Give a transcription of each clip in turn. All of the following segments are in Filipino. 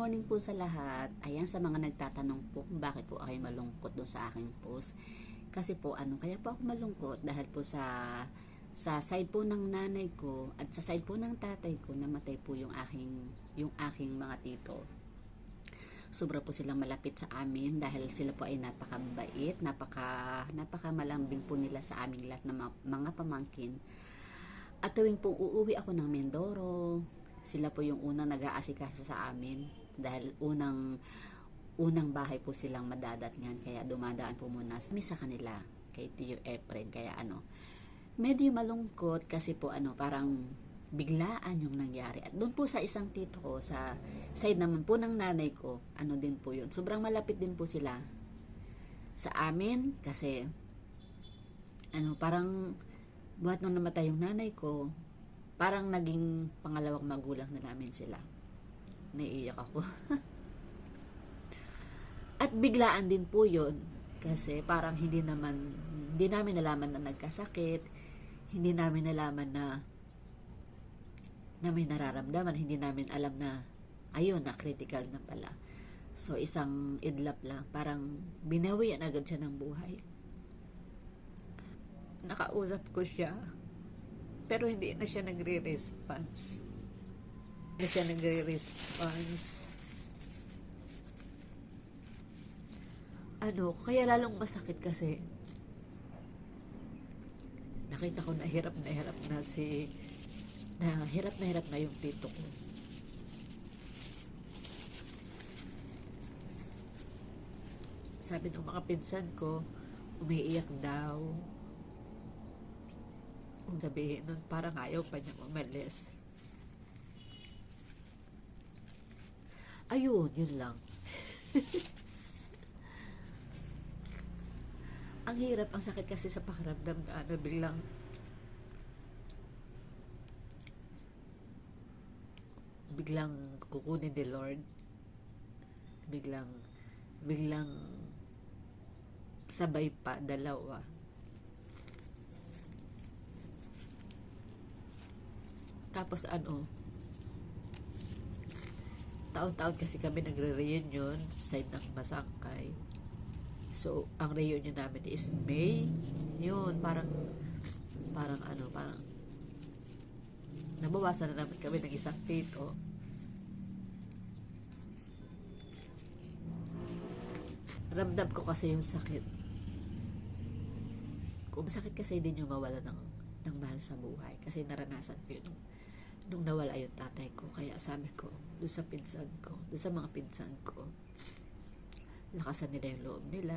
morning po sa lahat. Ayan sa mga nagtatanong po kung bakit po ako malungkot doon sa aking post. Kasi po ano, kaya po ako malungkot dahil po sa sa side po ng nanay ko at sa side po ng tatay ko namatay po yung aking yung aking mga tito. Sobra po silang malapit sa amin dahil sila po ay napakabait, napaka napakamalambing po nila sa aming lahat ng mga, mga pamangkin. At tuwing po uuwi ako ng Mindoro, sila po yung unang nag-aasikaso sa amin dahil unang unang bahay po silang madadatngan kaya dumadaan po muna kami sa kanila kay Tio Efren. Kaya ano medyo malungkot kasi po ano parang biglaan yung nangyari. At doon po sa isang tito ko sa side naman po ng nanay ko ano din po yun. Sobrang malapit din po sila sa amin kasi ano parang buhat nung namatay yung nanay ko parang naging pangalawang magulang na namin sila naiiyak ako. At biglaan din po yun. Kasi parang hindi naman hindi namin nalaman na nagkasakit. Hindi namin nalaman na na may nararamdaman. Hindi namin alam na ayun na critical na pala. So isang idlap lang. Parang binawian agad siya ng buhay. Nakausap ko siya. Pero hindi na siya nagre-response hindi siya nagre-response ano, kaya lalong masakit kasi nakita ko na hirap na hirap na si na hirap na hirap na yung tito ko. Sabi ng mga pinsan ko, umiiyak daw. Sabihin nun, parang ayaw pa niya umalis. Ayun, yun lang. ang hirap, ang sakit kasi sa pakiramdam na ano, biglang biglang kukunin ni Lord biglang biglang sabay pa dalawa tapos ano taon-taon kasi kami nagre-reunion sa side ng Masangkay So, ang reunion namin is May. Yun, parang, parang ano, parang, nabawasan na naman kami ng isang tito. Ramdam ko kasi yung sakit. Kung sakit kasi din yung mawala ng, ng mahal sa buhay. Kasi naranasan ko yun nung, nung nawala yung tatay ko. Kaya sabi ko, doon sa pinsan ko, doon sa mga pinsan ko, lakasan nila yung loob nila.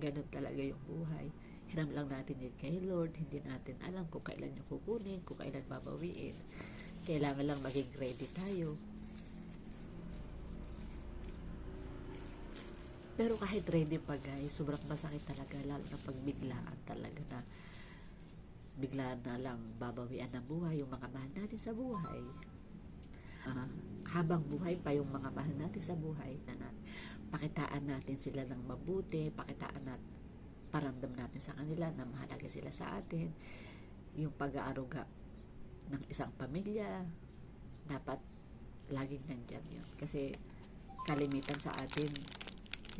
Ganun talaga yung buhay. Hiram lang natin yun kay Lord. Hindi natin alam kung kailan yung kukunin, kung kailan babawiin. Kailangan lang maging ready tayo. Pero kahit ready pa guys, sobrang masakit talaga. Lalo na pag biglaan talaga na biglaan na lang babawian ng buhay yung mga mahal natin sa buhay. Ah, habang buhay pa yung mga mahal natin sa buhay na natin pakitaan natin sila ng mabuti, pakitaan natin, paramdam natin sa kanila na mahalaga sila sa atin. Yung pag-aaruga ng isang pamilya, dapat laging nandyan yun. Kasi kalimitan sa atin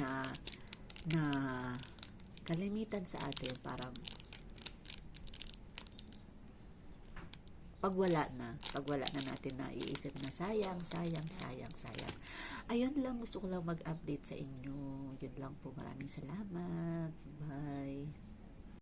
na na kalimitan sa atin parang pag wala na, pag wala na natin na iisip na sayang, sayang, sayang, sayang. Ayun lang, gusto ko lang mag-update sa inyo. Yun lang po, maraming salamat.